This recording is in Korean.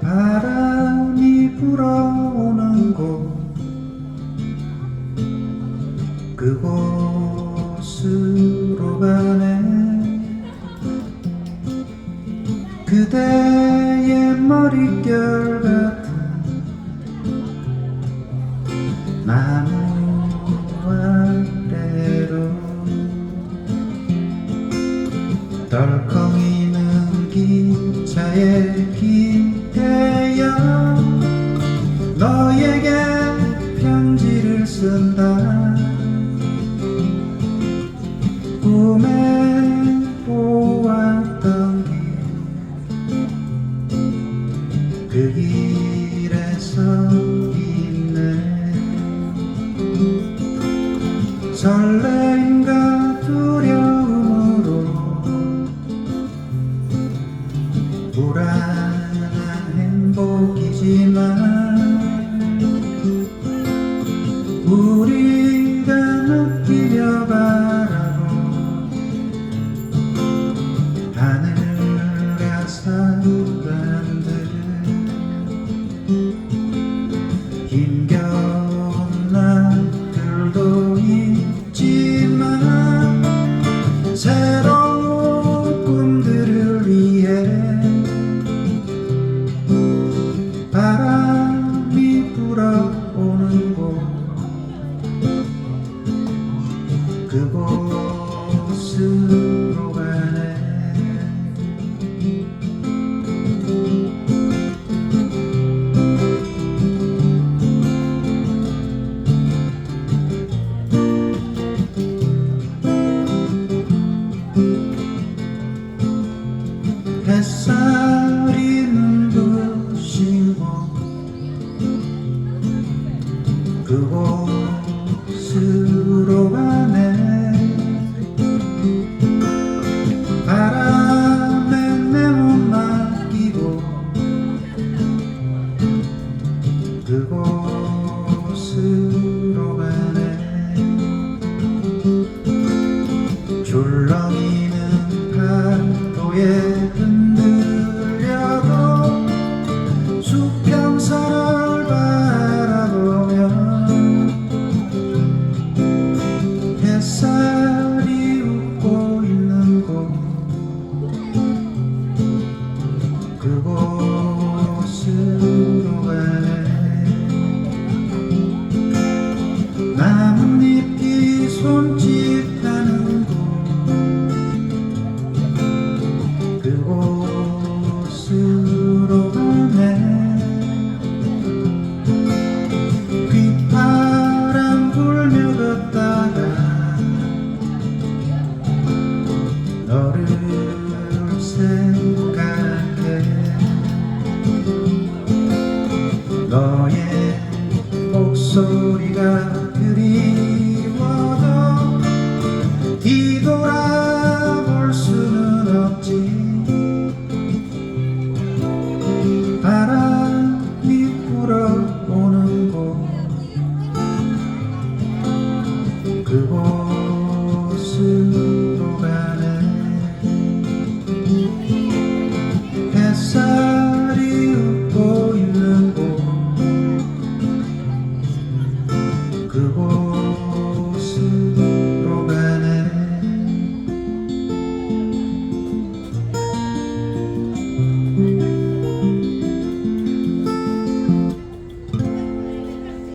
바람이 불어오는 곳. 그곳으로 가네. 그대의 머릿결 같 아래로 덜컹이는 기차에 기대어 너에게 편지를 쓴다. 꿈에 보았던 길그 길에 서 설레임과 두려움으로 불안한 행복이지만 햇살이 눈부시고 그곳으로 가 햇살이 웃고 있는 곳 그곳으로 가네 나뭇잎이 손짓 너의 목소리가 그곳으로